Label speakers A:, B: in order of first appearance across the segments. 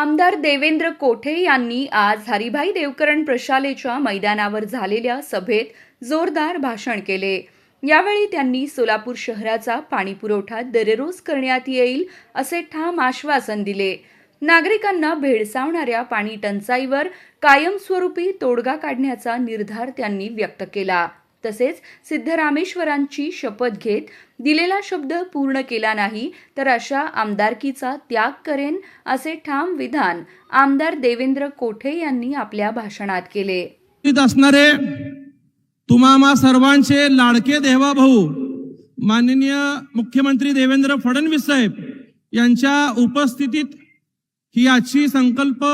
A: आमदार देवेंद्र कोठे यांनी आज हरिभाई देवकरण प्रशालेच्या मैदानावर झालेल्या सभेत जोरदार भाषण केले. यावेळी त्यांनी सोलापूर शहराचा पाणीपुरवठा दररोज करण्यात येईल असे ठाम आश्वासन दिले. नागरिकांना भेडसावणाऱ्या पाणी टंचाईवर कायमस्वरूपी तोडगा काढण्याचा निर्धार त्यांनी व्यक्त केला. तसेच सिद्धरामेश्वरांची शपथ घेत दिलेला शब्द पूर्ण केला नाही तर अशा आमदारकीचा त्याग करेन असे ठाम विधान आमदार देवेंद्र कोठे यांनी आपल्या भाषणात केले.
B: असणारे तुम्हा सर्वांचे लाडके देवा भाऊ माननीय मुख्यमंत्री देवेंद्र फडणवीस साहेब यांच्या उपस्थितीत ही आजची संकल्प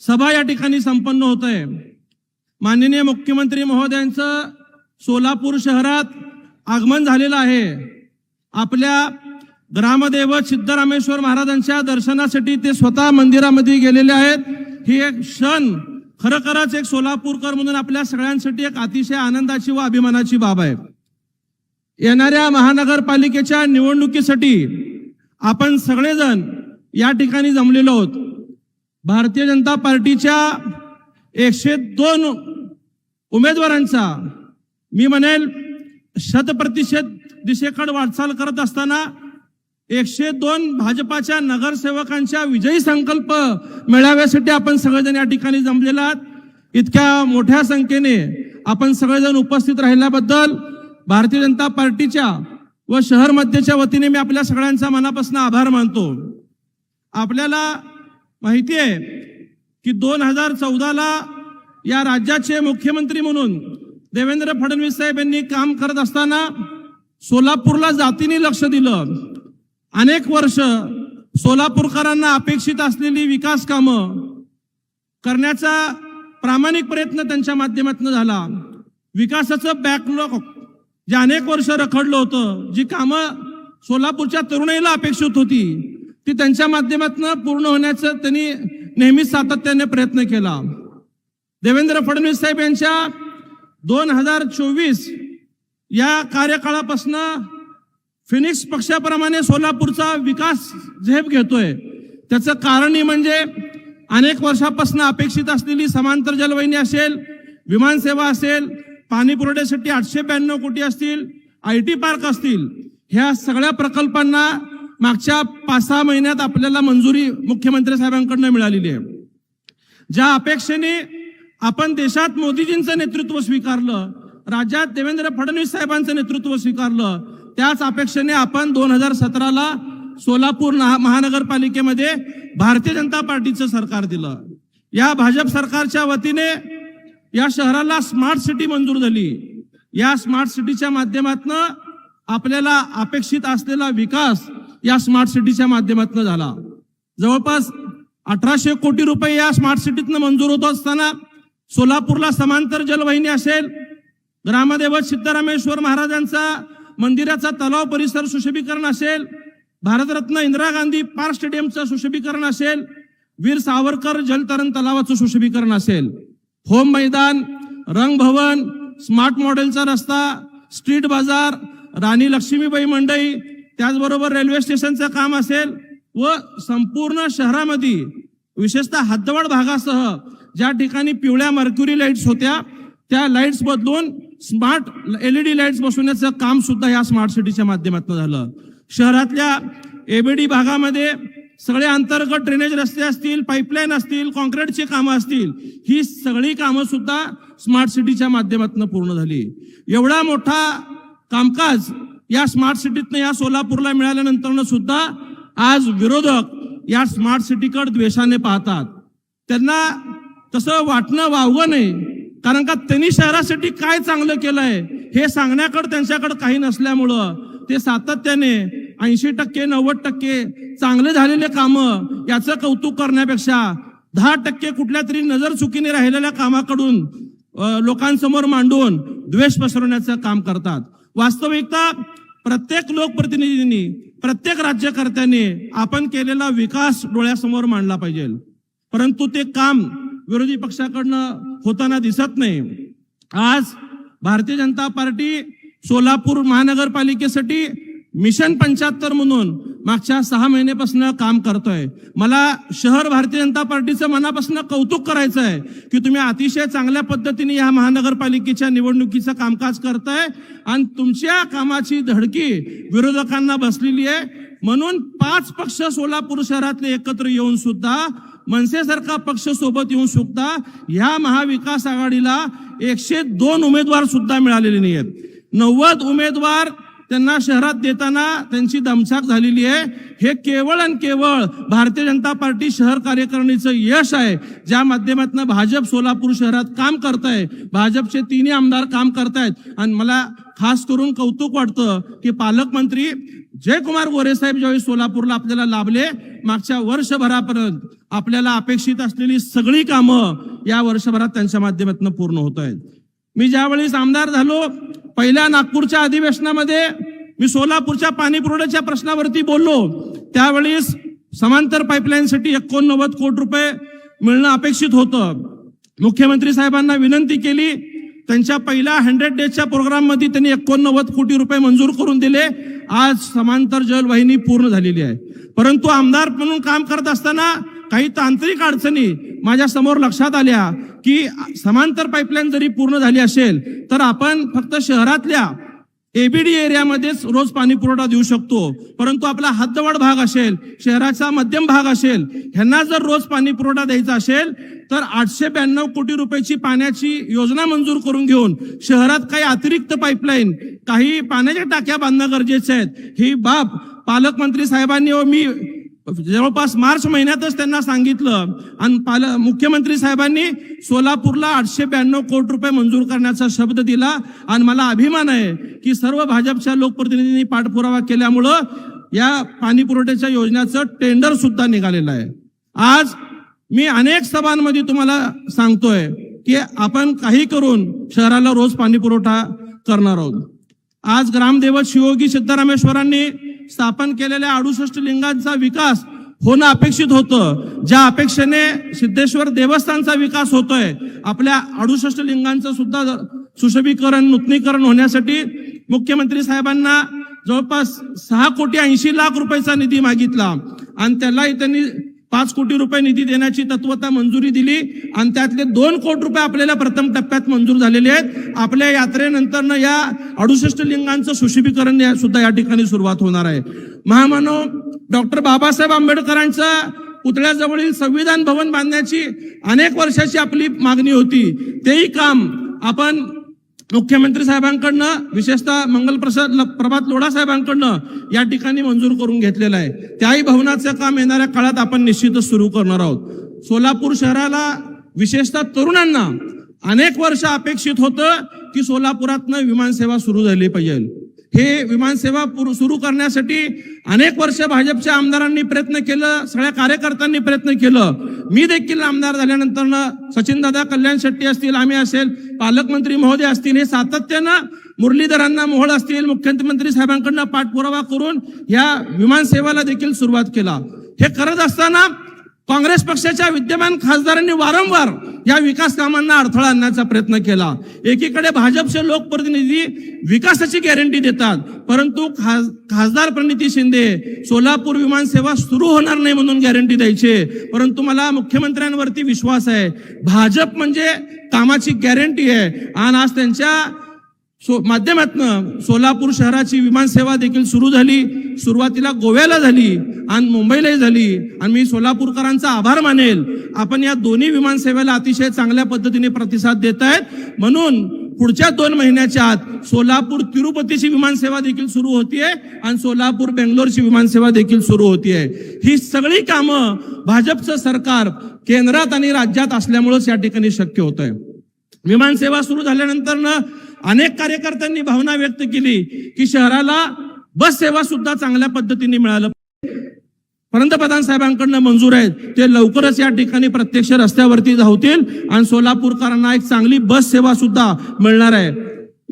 B: सभा या ठिकाणी संपन्न होत आहे. माननीय मुख्यमंत्री महोदयांचं सोलापूर शहरात आगमन झालेलं आहे. आपल्या ग्रामदैवत सिद्धरामेश्वर महाराजांच्या दर्शनासाठी ते स्वतः मंदिरामध्ये गेलेले आहेत. ही एक क्षण खरोखरच एक सोलापूरकर म्हणून आपल्या सगळ्यांसाठी एक अतिशय आनंदाची व अभिमानाची बाब आहे. येणाऱ्या महानगरपालिकेच्या निवडणुकीसाठी आपण सगळेजण या ठिकाणी जमलेलो आहोत. भारतीय जनता पार्टीच्या एकशे दोन उमेदवारांचा मी म्हणेल शतप्रतिशत दिशेकडे वाटचाल करत असताना एकशे दोन भाजपाच्या नगरसेवकांच्या विजयी संकल्प मेळाव्यासाठी आपण सगळेजण या ठिकाणी जमलेला आहात. इतक्या मोठ्या संख्येने आपण सगळेजण उपस्थित राहिल्याबद्दल भारतीय जनता पार्टीच्या व शहर मध्यच्या वतीने मी आपल्या सगळ्यांचा मनापासून आभार मानतो. आपल्याला माहिती आहे की दोन हजार चौदाला या राज्याचे मुख्यमंत्री म्हणून देवेंद्र फडणवीस साहेब यांनी काम करत असताना सोलापूरला जातीने लक्ष दिलं. अनेक वर्ष सोलापूरकरांना अपेक्षित असलेली विकास कामं करण्याचा प्रामाणिक प्रयत्न त्यांच्या माध्यमातून झाला. विकासाचं बॅकलॉग जे अनेक वर्ष रखडलं होतं जी कामं सोलापूरच्या तरुणाईला अपेक्षित होती ती त्यांच्या माध्यमातून पूर्ण होण्याचं त्यांनी नेहमीच सातत्याने प्रयत्न केला. देवेंद्र फडणवीस साहेब यांच्या दोन हजार चोवीस या कार्यकाळापासून फिनिक्स पक्षाप्रमाणे सोलापूरचा विकास झेप घेतोय. त्याचं कारणही म्हणजे अनेक वर्षापासून अपेक्षित असलेली समांतर जलवाहिनी असेल विमानसेवा असेल पाणी पुरवठ्यासाठी आठशे ब्याण्णव कोटी असतील आय टी पार्क असतील ह्या सगळ्या प्रकल्पांना मागच्या पाच सहा महिन्यात आपल्याला मंजुरी मुख्यमंत्री साहेबांकडनं मिळालेली आहे. ज्या अपेक्षेने आपण देशात मोदीजींचं नेतृत्व स्वीकारलं राज्यात देवेंद्र फडणवीस साहेबांचं नेतृत्व स्वीकारलं त्याच अपेक्षेने आपण दोन हजार सतराला सोलापूर महानगरपालिकेमध्ये भारतीय जनता पार्टीचं सरकार दिलं. या भाजप सरकारच्या वतीने या शहराला स्मार्ट सिटी मंजूर झाली. या स्मार्ट सिटीच्या माध्यमातून आपल्याला अपेक्षित असलेला विकास या स्मार्ट सिटीच्या माध्यमातून झाला. जवळपास अठराशे कोटी रुपये या स्मार्ट सिटीतनं मंजूर होत असताना सोलापूरला समांतर जलवाहिनी असेल ग्रामदेवत सिद्धरामेश्वर महाराजांचा मंदिराचा तलाव परिसर सुशोभीकरण असेल भारतरत्न इंदिरा गांधी पार्क स्टेडियमचं सुशोभीकरण असेल वीर सावरकर जलतरण तलावाचं सुशोभीकरण असेल. होम मैदान रंगभवन स्मार्ट मॉडेलचा रस्ता स्ट्रीट बाजार राणी लक्ष्मीबाई मंडई त्याचबरोबर रेल्वे स्टेशनचं काम असेल व संपूर्ण शहरामध्ये विशेषतः हद्दवाड भागासह ज्या ठिकाणी पिवळ्या मर्क्युरी लाईट्स होत्या त्या लाईट्स बदलून स्मार्ट एलईडी लाईट्स बसवण्याचं काम सुद्धा या स्मार्ट सिटीच्या माध्यमातून झालं. शहरातल्या एबीडी भागामध्ये सगळे अंतर्गत ड्रेनेज रस्ते असतील पाईपलाईन असतील कॉन्क्रीटची कामं असतील ही सगळी कामं सुद्धा स्मार्ट सिटीच्या माध्यमातून पूर्ण झाली. एवढा मोठा कामकाज या स्मार्ट सिटीतनं या सोलापूरला मिळाल्यानंतर सुद्धा आज विरोधक या स्मार्ट सिटीकडे द्वेषाने पाहतात. त्यांना तसं वाटणं वावगं नाही. कारण का त्यांनी शहरासाठी काय चांगलं केलंय हे सांगण्याकडे त्यांच्याकडे काही नसल्यामुळं ते सातत्याने ऐंशी टक्के नव्वद टक्के चांगले झालेले कामं याचं कौतुक करण्यापेक्षा दहा टक्के कुठल्या तरी नजर चुकीने राहिलेल्या कामाकडून लोकांसमोर मांडून द्वेष पसरवण्याचं काम करतात. वास्तविकता प्रत्येक लोकप्रतिनिधींनी प्रत्येक राज्यकर्त्याने आपण केलेला विकास डोळ्यासमोर मांडला पाहिजे. परंतु ते काम विरोधी पक्षाकडनं होताना दिसत नाही. आज भारतीय जनता पार्टी सोलापूर महानगरपालिकेसाठी मिशन पंच्याहत्तर म्हणून मागच्या सहा महिन्यापासून काम करतोय. मला शहर भारतीय जनता पार्टीचं मनापासून कौतुक करायचं आहे की तुम्ही अतिशय चांगल्या पद्धतीने या महानगरपालिकेच्या निवडणुकीचं कामकाज करताय आणि तुमच्या कामाची धडकी विरोधकांना बसलेली आहे. म्हणून पाच पक्ष सोलापूर शहरातले एकत्र येऊन सुद्धा मनसेसारखा पक्ष सोबत येऊन सुद्धा ह्या महाविकास आघाडीला एकशे दोन उमेदवार सुद्धा मिळालेले नाही आहेत नव्वद उमेदवार त्यांना शहरात देताना त्यांची दमछाक झालेली आहे. हे केवळ आणि केवळ भारतीय जनता पार्टी शहर कार्यकारिणीचं यश आहे. ज्या माध्यमातून भाजप सोलापूर शहरात काम करताय. भाजपचे तिन्ही आमदार काम करतायत. आणि मला खास करून कौतुक वाटतं की पालकमंत्री जयकुमार गोरे साहेब ज्यावेळी सोलापूरला आपल्याला लाभले मागच्या वर्षभरापर्यंत आपल्याला अपेक्षित असलेली सगळी कामं या वर्षभरात त्यांच्या माध्यमातून पूर्ण होत आहेत. मी ज्यावेळेस आमदार झालो पहिल्या नागपूरच्या अधिवेशनामध्ये मी सोलापूरच्या पाणी पुरवठ्याच्या प्रश्नावरती बोललो त्यावेळेस समांतर पाईपलाईनसाठी एकोणनव्वद कोटी रुपये मिळणं अपेक्षित होतं. मुख्यमंत्री साहेबांना विनंती केली त्यांच्या पहिल्या हंड्रेड डेजच्या प्रोग्राममध्ये त्यांनी एकोणनव्वद कोटी रुपये मंजूर करून दिले. आज समांतर जलवाहिनी पूर्ण झालेली आहे. परंतु आमदार म्हणून काम करत असताना काही तांत्रिक अडचणी माझ्यासमोर लक्षात आल्या की समांतर पाईपलाईन जरी पूर्ण झाली असेल तर आपण फक्त शहरातल्या एबीडी एरियामध्येच रोज पाणी पुरवठा देऊ शकतो. परंतु आपला हद्दवाढ भाग असेल शहराचा मध्यम भाग असेल ह्यांना जर रोज पाणी पुरवठा द्यायचा असेल तर आठशे ब्याण्णव कोटी रुपयाची पाण्याची योजना मंजूर करून घेऊन शहरात काही अतिरिक्त पाईपलाईन काही पाण्याच्या टाक्या बांधणं गरजेचे आहेत ही बाब पालकमंत्री साहेबांनी व मी जवळपास मार्च महिन्यातच त्यांना सांगितलं. आणि पाल मुख्यमंत्री साहेबांनी सोलापूरला आठशे ब्याण्णव कोटी रुपये मंजूर करण्याचा शब्द दिला. आणि मला अभिमान आहे की सर्व भाजपच्या लोकप्रतिनिधींनी पाठपुरावा केल्यामुळं या पाणी पुरवठ्याच्या योजनेचं टेंडर सुद्धा निघालेलं आहे. आज मी अनेक सभांमध्ये तुम्हाला सांगतोय की आपण काही करून शहराला रोज पाणी पुरवठा करणार आहोत. आज ग्रामदेवत शिवयोगी सिद्धरामेश्वरांनी स्थापन केलेल्या अडुसष्ट लिंगांचा विकास होणं अपेक्षित होतं. ज्या अपेक्षेने सिद्धेश्वर देवस्थानचा विकास होतोय आपल्या अडुसष्ट लिंगांचं सुद्धा सुशोभीकरण नूतनीकरण होण्यासाठी मुख्यमंत्री साहेबांना जवळपास सहा कोटी ऐंशी लाख रुपयाचा निधी मागितला. आणि त्यालाही त्यांनी पाच कोटी रुपये निधी देण्याची तत्वता मंजुरी दिली आणि त्यातले दोन कोटी रुपये आपल्याला प्रथम टप्प्यात मंजूर झालेले आहेत. आपल्या यात्रेनंतर या अडुसष्ट लिंगांचं सुशोभीकरण सुद्धा या ठिकाणी सुरुवात होणार आहे. महामानव डॉक्टर बाबासाहेब आंबेडकरांचा पुतळ्याजवळील संविधान भवन बांधण्याची अनेक वर्षाची आपली मागणी होती. तेही काम आपण मुख्यमंत्री साहेबांकडनं विशेषतः मंगलप्रसाद प्रभात लोढा साहेबांकडनं या ठिकाणी मंजूर करून घेतलेलं आहे. त्याही भवनाचं काम येणाऱ्या काळात आपण निश्चितच सुरू करणार आहोत. सोलापूर शहराला विशेषतः तरुणांना अनेक वर्ष अपेक्षित होतं की सोलापुरातनं विमानसेवा सुरू झाली पाहिजे. हे विमानसेवा सुरू करण्यासाठी अनेक वर्ष भाजपच्या आमदारांनी प्रयत्न केलं सगळ्या कार्यकर्त्यांनी प्रयत्न केलं. मी देखील आमदार झाल्यानंतर सचिनदादा कल्याण शेट्टी असतील आम्ही असेल पालकमंत्री महोदय असतील हे सातत्यानं मुरलीधरांना मोहळ असतील मुख्यमंत्री साहेबांकडनं पाठपुरावा करून या विमानसेवाला देखील सुरुवात केला. हे करत असताना काँग्रेस पक्षाच्या विद्यमान खासदारांनी वारंवार या विकास कामांना अडथळा आणण्याचा प्रयत्न केला. एकीकडे भाजपचे लोकप्रतिनिधी विकासाची गॅरंटी देतात परंतु खास खासदार प्रणिती शिंदे सोलापूर विमानसेवा सुरू होणार नाही म्हणून गॅरंटी द्यायचे. परंतु मला मुख्यमंत्र्यांवरती विश्वास आहे. भाजप म्हणजे कामाची गॅरंटी आहे. आणि आज त्यांच्या सो माध्यमातनं सोलापूर शहराची विमानसेवा देखील सुरू झाली. सुरुवातीला गोव्याला झाली आणि मुंबईलाही झाली. आणि मी सोलापूरकरांचा आभार मानेल. आपण या दोन्ही विमानसेवेला अतिशय चांगल्या पद्धतीने प्रतिसाद देत आहेत. म्हणून पुढच्या दोन महिन्याच्या आत सोलापूर तिरुपतीची विमानसेवा देखील सुरू होतीये आणि सोलापूर बेंगलोरची विमानसेवा देखील सुरू होतीये. ही सगळी कामं भाजपचं सरकार केंद्रात आणि राज्यात असल्यामुळेच या ठिकाणी शक्य होत आहे विमानसेवा सुरू झाल्यानंतर ना अनेक कार्यकर्त्यांनी भावना व्यक्त केली की शहराला बस सेवा सुद्धा चांगल्या पद्धतीने मिळालं पंतप्रधान साहेबांकडनं मंजूर आहेत. ते लवकरच या ठिकाणी प्रत्यक्ष रस्त्यावरती धावतील आणि सोलापूरकरांना एक चांगली बस सेवा सुद्धा मिळणार आहे.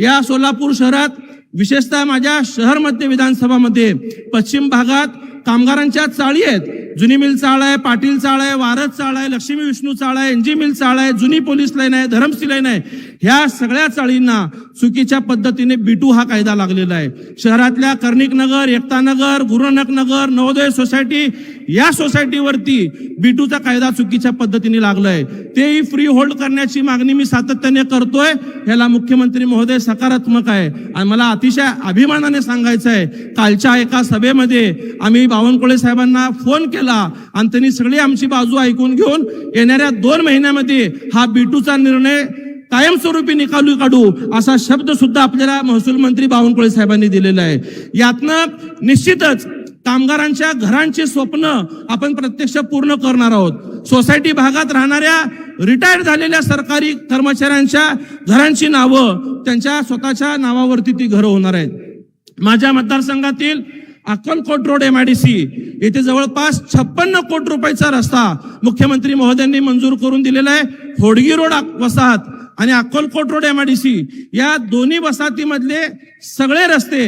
B: या सोलापूर शहरात विशेषतः माझ्या शहर मध्य विधानसभामध्ये पश्चिम भागात कामगारांच्या चाळी आहेत. जुनी मिल चाळ आहे पाटील चाळ आहे वारद चाळ आहे लक्ष्मी विष्णू चाळ आहे एनजी मिल चाळ आहे जुनी पोलीस लाईन आहे धरमसी लाईन आहे. ह्या सगळ्या चाळींना चुकीच्या पद्धतीने बिटू हा कायदा लागलेला आहे. शहरातल्या कर्णिक नगर एकता नगर गुरुनक नगर नवोदय सोसायटी या सोसायटीवरती बिटूचा कायदा चुकीच्या पद्धतीने लागलाय. तेही फ्री होल्ड करण्याची मागणी मी सातत्याने करतोय. याला मुख्यमंत्री महोदय सकारात्मक आहे. आणि मला अतिशय अभिमानाने सांगायचं आहे कालच्या एका सभेमध्ये आम्ही बावनकुळे साहेबांना फोन केला आणि त्यांनी सगळी आमची बाजू ऐकून घेऊन येणाऱ्या दोन महिन्यामध्ये हा बिटूचा निर्णय कायमस्वरूपी निकालू काढू असा शब्द सुद्धा आपल्याला महसूल मंत्री बावनकुळे साहेबांनी दिलेला आहे. यातनं निश्चितच कामगारांच्या घरांची स्वप्न आपण प्रत्यक्ष पूर्ण करणार आहोत. सोसायटी भागात राहणाऱ्या रिटायर झालेल्या सरकारी कर्मचाऱ्यांच्या घरांची नावं त्यांच्या स्वतःच्या नावावरती ती घरं होणार आहेत. माझ्या मतदारसंघातील अक्कलकोट रोड एमआयडीसी येथे जवळपास छप्पन्न कोटी रुपयाचा रस्ता मुख्यमंत्री महोदयांनी मंजूर करून दिलेला आहे. होडगी रोड वसाहत आणि अक्कलकोट रोड एमआयडीसी या दोन्ही वसाहतीमधले सगळे रस्ते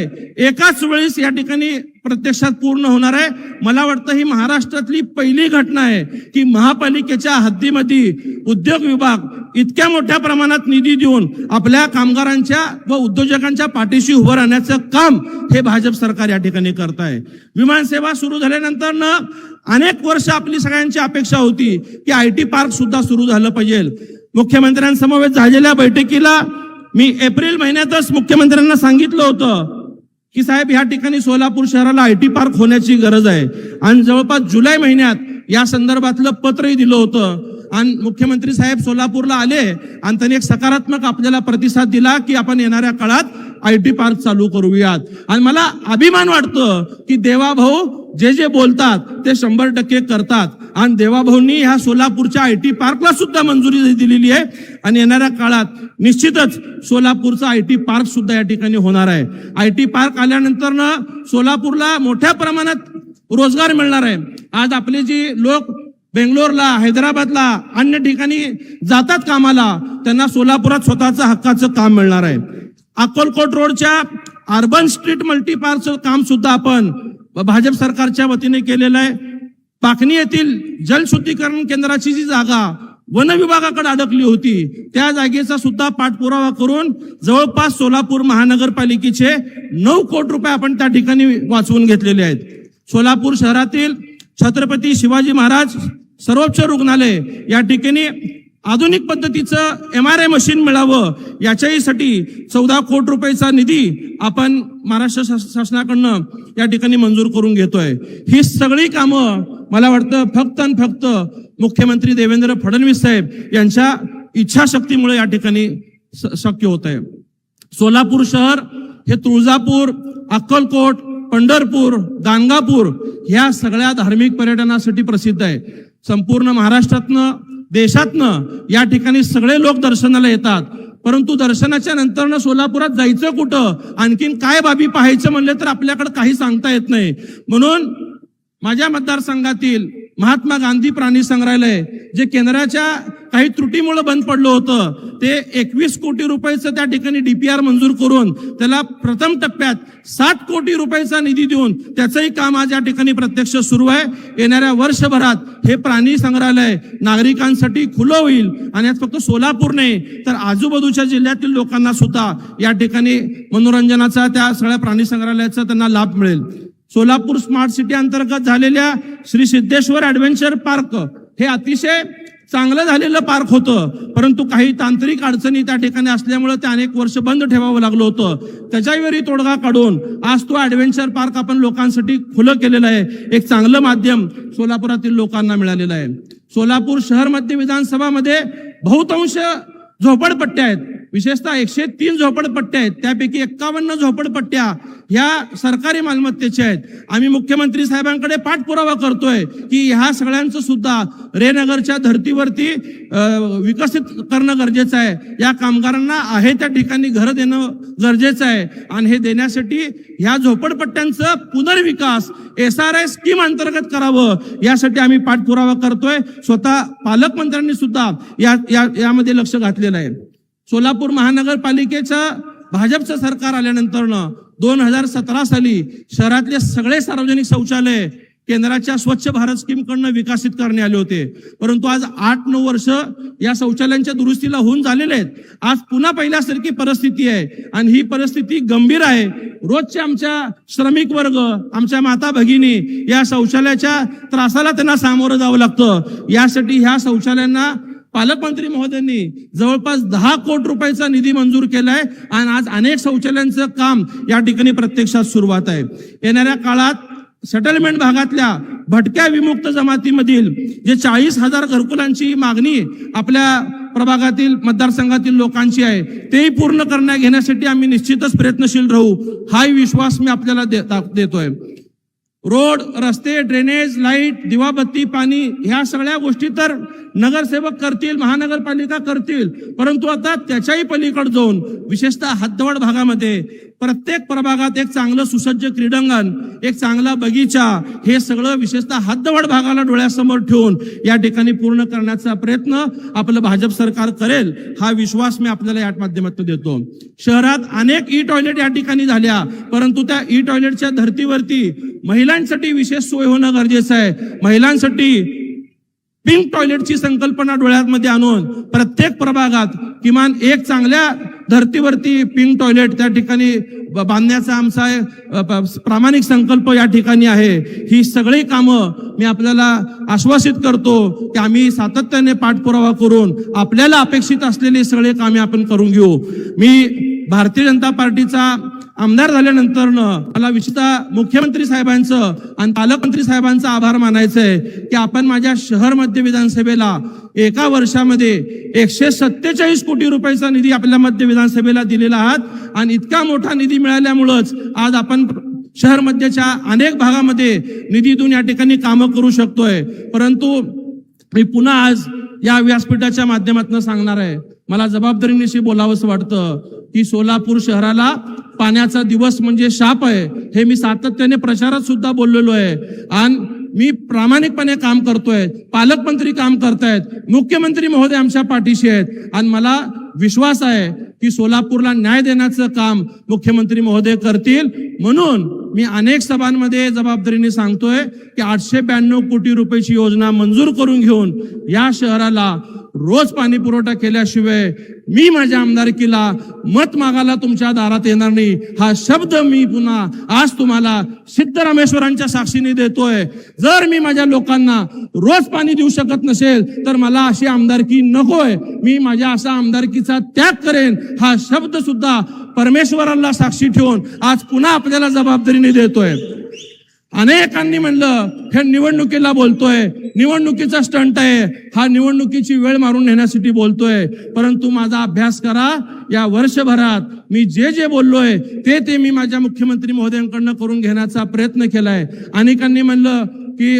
B: एकाच वेळेस या ठिकाणी प्रत्यक्षात पूर्ण होणार आहे. मला वाटतं ही महाराष्ट्रातली पहिली घटना आहे की महापालिकेच्या हद्दीमध्ये उद्योग विभाग इतक्या मोठ्या प्रमाणात निधी देऊन आपल्या कामगारांच्या व उद्योजकांच्या पाठीशी उभं राहण्याचं काम हे भाजप सरकार या ठिकाणी करत आहे विमानसेवा सुरू झाल्यानंतर न अनेक वर्ष आपली सगळ्यांची अपेक्षा होती की आय टी पार्क सुद्धा सुरू झालं पाहिजे. मुख्यमंत्र्यांसमवेत झालेल्या बैठकीला मी एप्रिल महिन्यातच मुख्यमंत्र्यांना सांगितलं होतं की साहेब या ठिकाणी सोलापूर शहराला आय टी पार्क होण्याची गरज आहे. आणि जवळपास जुलै महिन्यात या संदर्भातलं पत्रही दिलं होतं. आणि मुख्यमंत्री साहेब सोलापूरला आले आणि त्यांनी एक सकारात्मक आपल्याला प्रतिसाद दिला की आपण येणाऱ्या काळात आय टी पार्क चालू करूयात. आणि मला अभिमान वाटतं की देवाभाऊ जे जे बोलतात ते शंभर टक्के करतात. आणि देवाभाऊंनी ह्या सोलापूरच्या आय टी पार्कला सुद्धा मंजुरी दिलेली आहे. आणि येणाऱ्या काळात निश्चितच सोलापूरचा आय टी पार्क सुद्धा या ठिकाणी होणार आहे. आय टी पार्क आल्यानंतर ना सोलापूरला मोठ्या प्रमाणात रोजगार मिळणार आहे. आज आपले जे लोक बेंगलोरला हैदराबादला अन्य ठिकाणी जातात कामाला त्यांना सोलापुरात स्वतःचं हक्काचं काम मिळणार आहे. अक्कलकोट रोडच्या अर्बन स्ट्रीट मल्टीपार्कचं काम सुद्धा आपण भाजप सरकारच्या वतीने केलेलं आहे. पाकणी येथील जलशुद्धीकरण केंद्राची जी जागा वन विभागाकडे अडकली होती त्या जागेचा सुद्धा पाठपुरावा करून जवळपास सोलापूर महानगरपालिकेचे नऊ कोटी रुपये आपण त्या ठिकाणी वाचवून घेतलेले आहेत. सोलापूर शहरातील छत्रपती शिवाजी महाराज सर्वोच्च रुग्णालय या ठिकाणी आधुनिक पद्धतीचं एम आर आय मशीन मिळावं याच्याहीसाठी चौदा कोटी रुपयाचा निधी आपण महाराष्ट्र शास- शासनाकडनं या ठिकाणी मंजूर करून घेतोय. ही सगळी कामं मला वाटतं फक्त आणि फक्त मुख्यमंत्री देवेंद्र फडणवीस साहेब यांच्या इच्छाशक्तीमुळे या ठिकाणी स- शक्य होत आहे. सोलापूर शहर हे तुळजापूर अक्कलकोट पंढरपूर गाणगापूर ह्या सगळ्या धार्मिक पर्यटनासाठी प्रसिद्ध आहे. संपूर्ण महाराष्ट्रातनं देशातनं या ठिकाणी सगळे लोक दर्शनाला येतात. परंतु दर्शनाच्या नंतरनं सोलापुरात जायचं कुठं? आणखीन काय बाबी पाहायचं म्हणलं तर आपल्याकडे काही सांगता येत नाही. म्हणून माझ्या मतदारसंघातील महात्मा गांधी प्राणी संग्रहालय जे केंद्राच्या काही त्रुटीमुळे बंद पडलं होतं ते एकवीस कोटी रुपयाचं त्या ठिकाणी डीपीआर मंजूर करून त्याला प्रथम टप्प्यात सात कोटी रुपयाचा निधी देऊन त्याचंही काम आज या ठिकाणी प्रत्यक्ष सुरू आहे. येणाऱ्या वर्षभरात हे प्राणी संग्रहालय नागरिकांसाठी खुलं होईल आणि यात फक्त सोलापूर नाही तर आजूबाजूच्या जिल्ह्यातील लोकांना सुद्धा या ठिकाणी मनोरंजनाचा त्या सगळ्या प्राणी संग्रहालयाचा त्यांना लाभ मिळेल. सोलापूर स्मार्ट सिटी अंतर्गत झालेल्या श्री सिद्धेश्वर ॲडव्हेंचर पार्क हे अतिशय चांगलं झालेलं पार्क होतं. परंतु काही तांत्रिक अडचणी त्या ठिकाणी असल्यामुळे ते अनेक वर्ष बंद ठेवावं लागलं होतं. त्याच्यावेळी तोडगा काढून आज तो ॲडव्हेंचर पार्क आपण लोकांसाठी खुलं केलेलं आहे. एक चांगलं माध्यम सोलापुरातील लोकांना मिळालेलं आहे. सोलापूर शहर मध्य विधानसभामध्ये बहुतांश झोपडपट्ट्या आहेत. विशेषतः एकशे तीन झोपडपट्ट्या आहेत. त्यापैकी एक्कावन्न झोपडपट्ट्या ह्या सरकारी मालमत्तेच्या आहेत. आम्ही मुख्यमंत्री साहेबांकडे पाठपुरावा करतोय की ह्या सगळ्यांचं सुद्धा रेनगरच्या धर्तीवरती विकसित करणं गरजेचं आहे. या कामगारांना आहे त्या ठिकाणी घरं देणं गरजेचं आहे. आणि हे देण्यासाठी ह्या झोपडपट्ट्यांचं पुनर्विकास एस आर आय स्कीम अंतर्गत करावं यासाठी आम्ही पाठपुरावा करतोय. स्वतः पालकमंत्र्यांनी सुद्धा या या- यामध्ये लक्ष घातलेलं आहे. सोलापूर महानगरपालिकेचं भाजपचं सरकार आल्यानंतरनं दोन हजार सतरा साली शहरातले सगळे सार्वजनिक शौचालय केंद्राच्या स्वच्छ भारत स्कीमकडनं विकसित करण्यात आले होते. परंतु आज आठ नऊ वर्ष या शौचालयांच्या दुरुस्तीला होऊन झालेले आहेत. आज पुन्हा पहिल्यासारखी परिस्थिती आहे आणि ही परिस्थिती गंभीर आहे. रोजचे आमच्या श्रमिक वर्ग आमच्या माता भगिनी या शौचालयाच्या त्रासाला त्यांना सामोरं जावं लागतं. यासाठी ह्या शौचालयांना पालकमंत्री महोदयांनी जवळपास दहा कोटी रुपयाचा निधी मंजूर केलाय आणि आज अनेक शौचालयांचं काम या ठिकाणी प्रत्यक्षात सुरुवात आहे. येणाऱ्या काळात सेटलमेंट भागातल्या भटक्या विमुक्त जमातीमधील जे चाळीस हजार घरकुलांची मागणी आपल्या प्रभागातील मतदारसंघातील लोकांची आहे तेही पूर्ण करण्या घेण्यासाठी आम्ही निश्चितच प्रयत्नशील राहू हाही विश्वास मी आपल्याला दे- देतोय. रोड रस्ते ड्रेनेज लाइट दिवाबत्ती पाणी ह्या सगळ्या गोष्टी तर नगरसेवक करतील महानगरपालिका करतील. परंतु आता त्याच्याही पलीकडे जाऊन विशेषतः हद्दवड भागामध्ये प्रत्येक प्रभागात एक चांगलं सुसज्ज क्रीडांगण एक चांगला बगीचा हे सगळं विशेषतः हद्दवाड भागाला डोळ्यासमोर ठेवून या ठिकाणी पूर्ण करण्याचा प्रयत्न आपलं भाजप सरकार करेल हा विश्वास मी आपल्याला या माध्यमातून देतो. शहरात अनेक ई टॉयलेट या ठिकाणी झाल्या परंतु त्या ई टॉयलेटच्या धर्तीवरती महिलांसाठी विशेष सोय होणं गरजेचं आहे. महिलांसाठी पिंक टॉयलेटची संकल्पना डोळ्यामध्ये आणून प्रत्येक प्रभागात किमान एक चांगल्या धर्तीवरती पिंक टॉयलेट त्या ठिकाणी ब- बांधण्याचा आमचा प्रामाणिक संकल्प या ठिकाणी आहे. ही सगळी कामं मी आपल्याला आश्वासित करतो की आम्ही सातत्याने पाठपुरावा करून आपल्याला अपेक्षित असलेली सगळे कामे आपण करून घेऊ. मी भारतीय जनता पार्टीचा आमदार झाल्यानंतरनं मला विशेषतः मुख्यमंत्री साहेबांचं आणि पालकमंत्री साहेबांचा आभार मानायचं आहे की आपण माझ्या शहर मध्य विधानसभेला एका वर्षामध्ये एकशे सत्तेचाळीस कोटी रुपयाचा निधी आपल्या मध्य विधानसभेला दिलेला आहात आणि इतका मोठा निधी मिळाल्यामुळंच आज आपण शहर मध्यच्या अनेक भागामध्ये निधीतून या ठिकाणी कामं करू शकतोय. परंतु मी पुन्हा आज या व्यासपीठाच्या माध्यमातून सांगणार आहे. मला जबाबदारीनेशी बोलावंसं वाटतं की सोलापूर शहराला पाण्याचा दिवस म्हणजे शाप आहे. हे मी सातत्याने प्रचारात सुद्धा बोललेलो आहे. आणि मी प्रामाणिकपणे काम करतोय. पालकमंत्री काम करतायत. मुख्यमंत्री महोदय आमच्या पाठीशी आहेत. आणि मला विश्वास आहे की सोलापूरला न्याय देण्याचं काम मुख्यमंत्री महोदय करतील. म्हणून मी अनेक सभांमध्ये जबाबदारीने सांगतोय की आठशे ब्याण्णव कोटी रुपयाची योजना मंजूर करून घेऊन या शहराला रोज पाणी पुरवठा केल्याशिवाय मी माझ्या आमदारकीला मत मागायला तुमच्या दारात येणार नाही. हा शब्द मी पुन्हा आज तुम्हाला सिद्धरामेश्वरांच्या साक्षीने देतोय. जर मी माझ्या लोकांना रोज पाणी देऊ शकत नसेल तर मला अशी आमदारकी नकोय. मी माझ्या असा आमदारकीचा त्याग करेन. हा शब्द सुद्धा परमेश्वराला साक्षी ठेवून आज पुन्हा आपल्याला जबाबदारी जबाबदारीने देतोय. अनेकांनी म्हणलं हे निवडणुकीला बोलतोय. निवडणुकीचा स्टंट आहे. हा निवडणुकीची वेळ मारून नेण्यासाठी बोलतोय. परंतु माझा अभ्यास करा. या वर्षभरात मी जे जे बोललोय ते ते मी माझ्या मुख्यमंत्री महोदयांकडनं करून घेण्याचा प्रयत्न केलाय. अनेकांनी म्हणलं की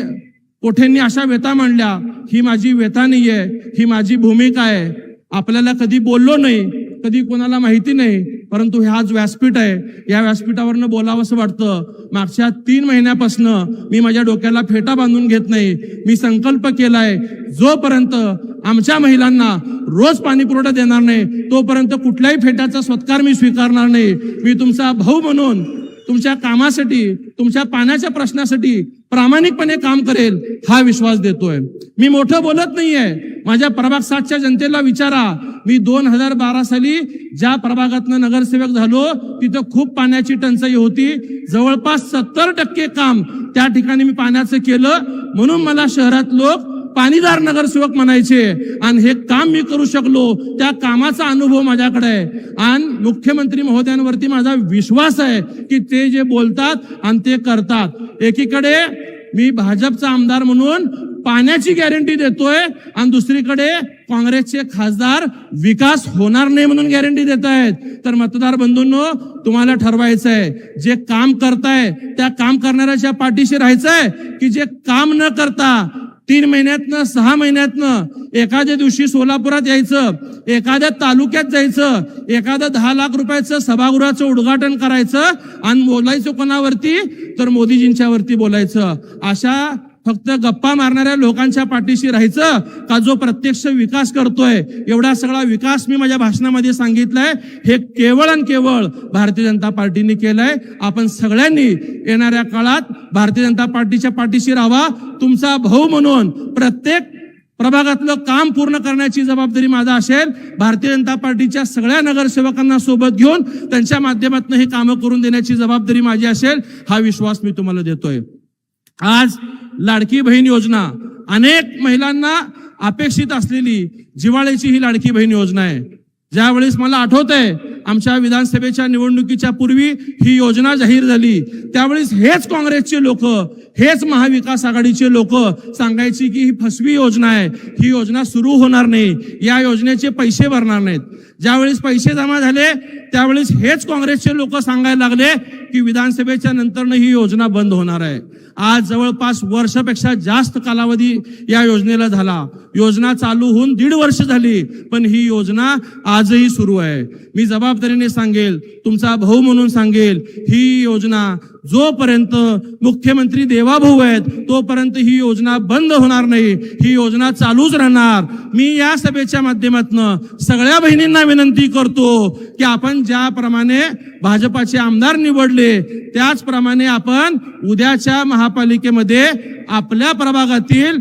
B: कोठेंनी अशा व्यथा मांडल्या? ही माझी व्यथा नाहीये. ही माझी भूमिका आहे. आपल्याला कधी बोललो नाही कधी कोणाला माहिती नाही परंतु हे आज व्यासपीठ आहे. या व्यासपीठावरनं बोलावं असं वाटतं. मागच्या तीन महिन्यापासनं मी माझ्या डोक्याला फेटा बांधून घेत नाही. मी संकल्प केलाय जोपर्यंत आमच्या महिलांना रोज पाणी पुरवठा देणार नाही तोपर्यंत कुठल्याही फेट्याचा सत्कार मी स्वीकारणार नाही. मी तुमचा भाऊ म्हणून तुमच्या कामासाठी तुमच्या पाण्याच्या प्रश्नासाठी प्रामाणिकपणे काम करेल हा विश्वास देतोय. मी मोठं बोलत नाहीये. माझ्या प्रभाग सातच्या जनतेला विचारा. मी दोन हजार बारा साली ज्या प्रभागातनं नगरसेवक झालो तिथं खूप पाण्याची टंचाई होती. जवळपास सत्तर टक्के काम त्या ठिकाणी मी पाण्याचं केलं. म्हणून मला शहरात लोक पाणीदार नगरसेवक म्हणायचे आणि हे काम मी करू शकलो त्या कामाचा अनुभव माझ्याकडे आहे. आणि मुख्यमंत्री महोदयांवरती माझा विश्वास आहे की ते जे बोलतात आणि ते करतात. एकीकडे मी भाजपचा आमदार म्हणून पाण्याची गॅरंटी देतोय आणि दुसरीकडे काँग्रेसचे खासदार विकास होणार नाही म्हणून गॅरंटी देत आहेत तर मतदार बंधूंनो तुम्हाला ठरवायचं आहे जे काम करताय त्या काम करणाऱ्याच्या पाठीशी राहायचंय की जे काम न करता तीन महिन्यातनं सहा महिन्यातनं एखाद्या दिवशी सोलापुरात यायचं एखाद्या तालुक्यात जायचं एखादं दहा लाख रुपयाचं सभागृहाचं उद्घाटन करायचं आणि बोलायचं कोणावरती? तर मोदीजींच्या वरती बोलायचं. अशा फक्त गप्पा मारणाऱ्या लोकांच्या पाठीशी राहायचं का जो प्रत्यक्ष विकास करतोय? एवढा सगळा विकास मी माझ्या भाषणामध्ये सांगितलंय. हे केवळ आणि केवळ भारतीय जनता पार्टीने केलंय. आपण सगळ्यांनी येणाऱ्या काळात भारतीय जनता पार्टीच्या पाठीशी राहावा. तुमचा भाऊ म्हणून प्रत्येक प्रभागातलं काम पूर्ण करण्याची जबाबदारी माझा असेल. भारतीय जनता पार्टीच्या सगळ्या नगरसेवकांना सोबत घेऊन त्यांच्या माध्यमातून हे कामं करून देण्याची जबाबदारी माझी असेल. हा विश्वास मी तुम्हाला देतोय. आज लाडकी बहीण योजना अनेक महिलांना अपेक्षित असलेली जिवाळ्याची ही लाडकी बहीण योजना आहे. ज्यावेळेस मला आठवत आहे आमच्या विधानसभेच्या निवडणुकीच्या पूर्वी ही योजना जाहीर झाली. त्यावेळेस हेच काँग्रेसचे लोक हेच महाविकास आघाडीचे लोक सांगायची की ही फसवी योजना आहे. ही योजना सुरू होणार नाही. या योजनेचे पैसे भरणार नाहीत. ज्यावेळेस पैसे जमा झाले त्यावेळेस हेच काँग्रेसचे लोक सांगायला लागले की विधानसभेच्या नंतरनं ही योजना बंद होणार आहे. आज जवळपास वर्षापेक्षा जास्त कालावधी या योजनेला झाला. योजना चालू होऊन दीड वर्ष झाली पण ही योजना आजही सुरू आहे. मी जबाबदारीने सांगेल तुमचा भाऊ म्हणून सांगेल ही योजना जोपर्यंत मुख्यमंत्री देवाभाऊ आहेत तोपर्यंत ही योजना बंद होणार नाही. ही योजना चालूच राहणार. मी या सभेच्या माध्यमातून सगळ्या बहिणींना विनंती करतो की आपण ज्याप्रमाणे भाजपाचे आमदार निवडले त्याचप्रमाणे आपण उद्याच्या महापालिकेमध्ये आपल्या प्रभागातील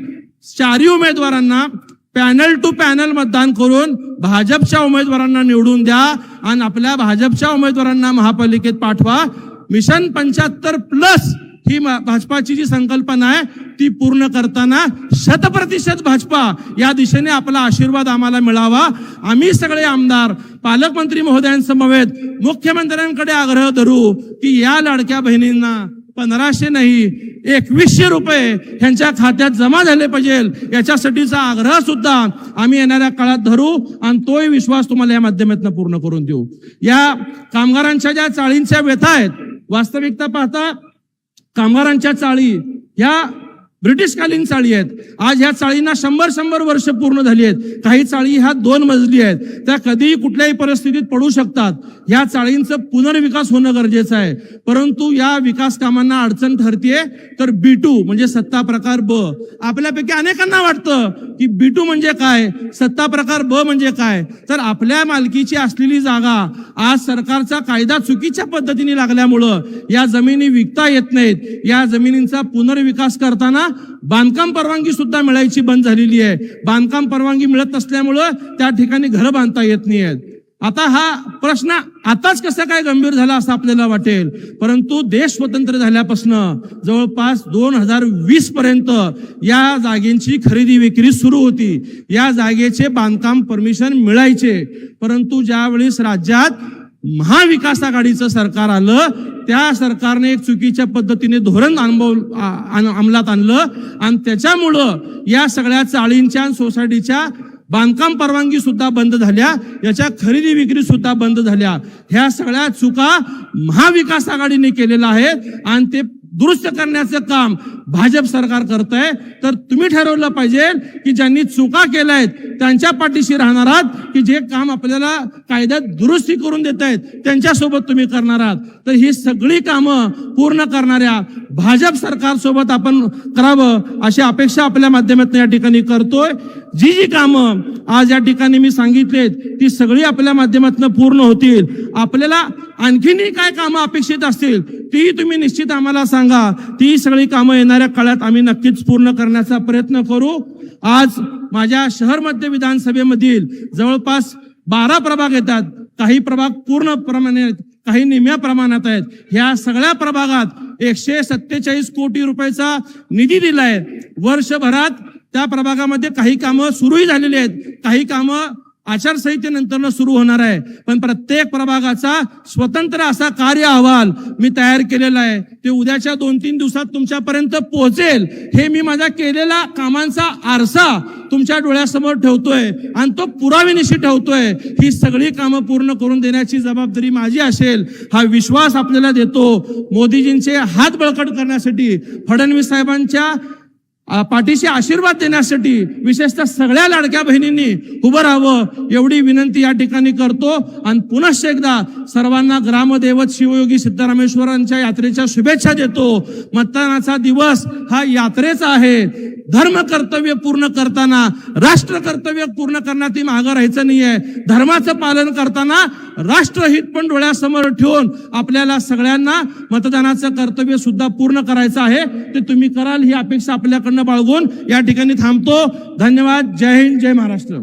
B: चारही उमेदवारांना पॅनल टू पॅनल मतदान करून भाजपच्या उमेदवारांना निवडून द्या आणि आपल्या भाजपच्या उमेदवारांना महापालिकेत पाठवा. मिशन पंच्याहत्तर प्लस ही म- भाजपाची जी संकल्पना आहे ती पूर्ण करताना शतप्रतिशत भाजपा या दिशेने आपला आशीर्वाद आम्हाला मिळावा. आम्ही सगळे आमदार पालकमंत्री महोदयांसमवेत मुख्यमंत्र्यांकडे आग्रह धरू की या लाडक्या बहिणींना पंधराशे नाही एकवीसशे रुपये ह्यांच्या खात्यात जमा झाले पाहिजे याच्यासाठीचा आग्रह सुद्धा आम्ही येणाऱ्या काळात धरू आणि तोही विश्वास तुम्हाला या माध्यमातून पूर्ण करून देऊ. या कामगारांच्या ज्या चाळींच्या व्यथा आहेत वास्तविकता पाहता कामगारांच्या चाळी ह्या ब्रिटिशकालीन चाळी आहेत. आज ह्या चाळींना शंभर शंभर वर्ष पूर्ण झाली आहेत. काही चाळी ह्या दोन मजली आहेत. त्या कधीही कुठल्याही परिस्थितीत पडू शकतात. ह्या चाळींचं पुनर्विकास होणं गरजेचं आहे. परंतु या विकास कामांना अडचण ठरते तर बिटू म्हणजे सत्ता प्रकार ब. आपल्यापैकी अनेकांना वाटतं की बिटू म्हणजे काय? सत्ता प्रकार ब म्हणजे काय? तर आपल्या मालकीची असलेली जागा आज सरकारचा कायदा चुकीच्या पद्धतीने लागल्यामुळं या जमिनी विकता येत नाहीत. या जमिनींचा पुनर्विकास करताना बांधकाम परवानगी सुद्धा मिळायची बंद झालेली आहे. बांधकाम परवानगी मिळत नसल्यामुळं त्या ठिकाणी घरं बांधता येत नाही आहेत आता हा प्रश्न आताच कसा काय गंभीर झाला असं आपल्याला वाटेल. परंतु देश स्वतंत्र झाल्यापासून जवळपास दोन हजार वीस पर्यंत या जागेची खरेदी विक्री सुरू होती. या जागेचे बांधकाम परमिशन मिळायचे. परंतु ज्यावेळेस राज्यात महाविकास आघाडीचं सरकार आलं त्या सरकारने एक चुकीच्या पद्धतीने धोरण अनुभव आण- अंमलात आणलं आणि त्याच्यामुळं या सगळ्या चाळींच्या सोसायटीच्या बांधकाम परवानगी सुद्धा बंद झाल्या याच्या खरेदी विक्री सुद्धा बंद झाल्या. ह्या सगळ्या चुका महाविकास आघाडीने केलेल्या आहेत आणि ते दुरुस्त करण्याचं काम भाजप सरकार करत आहे तर तुम्ही ठरवलं पाहिजे की ज्यांनी चुका केल्या आहेत त्यांच्या पाठीशी राहणार आहात की जे काम आपल्याला कायद्यात दुरुस्ती करून देत आहेत त्यांच्यासोबत तुम्ही करणार आहात. तर ही सगळी कामं पूर्ण करणाऱ्या भाजप सरकार सोबत आपण करावं अशी अपेक्षा आपल्या माध्यमातून या ठिकाणी करतोय. जी जी कामं आज या ठिकाणी मी सांगितलेत ती सगळी आपल्या माध्यमातून पूर्ण होतील. आपल्याला आणखीनही काय कामं अपेक्षित असतील ती तुम्ही निश्चित आम्हाला सांगा. ती सगळी कामं येणाऱ्या काळात आम्ही नक्कीच पूर्ण करण्याचा प्रयत्न करू. आज माझ्या शहर मध्य विधानसभेमधील जवळपास बारा प्रभाग येतात. काही प्रभाग पूर्ण प्रमाणे आहेत काही निम्या प्रमाणात आहेत. ह्या सगळ्या प्रभागात एकशे सत्तेचाळीस कोटी रुपयाचा निधी दिलाय. वर्षभरात त्या प्रभागामध्ये काही कामं सुरूही झालेली आहेत. काही कामं आचारसंहितेनंतर सुरू होणार आहे. पण प्रत्येक प्रभागाचा स्वतंत्र असा कार्य अहवाल मी तयार केलेला आहे. ते उद्याच्या दोन तीन दिवसात तुमच्यापर्यंत पोहोचेल. हे मी माझ्या केलेल्या कामांचा आरसा तुमच्या डोळ्यासमोर ठेवतोय आणि तो पुरावेनिशी ठेवतोय. ही सगळी कामं पूर्ण करून देण्याची जबाबदारी माझी असेल हा विश्वास आपल्याला देतो. मोदीजींचे हात बळकट करण्यासाठी फडणवीस साहेबांच्या पाठीशी आशीर्वाद देण्यासाठी विशेषतः सगळ्या लाडक्या बहिणींनी उभं राहावं एवढी विनंती या ठिकाणी करतो. आणि पुनश्च एकदा सर्वांना ग्रामदैवत शिवयोगी सिद्धरामेश्वरांच्या यात्रेच्या शुभेच्छा देतो. मतदानाचा दिवस हा यात्रेचा आहे. धर्म कर्तव्य पूर्ण करताना राष्ट्र कर्तव्य पूर्ण करण्यात मागं राहायचं नाहीये. धर्माचं पालन करताना राष्ट्रहित पण डोळ्यासमोर ठेवून आपल्याला सगळ्यांना मतदानाचं कर्तव्य सुद्धा पूर्ण करायचं आहे. ते तुम्ही कराल ही अपेक्षा आपल्याकडनं बाळगून या ठिकाणी थांबतो. धन्यवाद. जय हिंद जय महाराष्ट्र.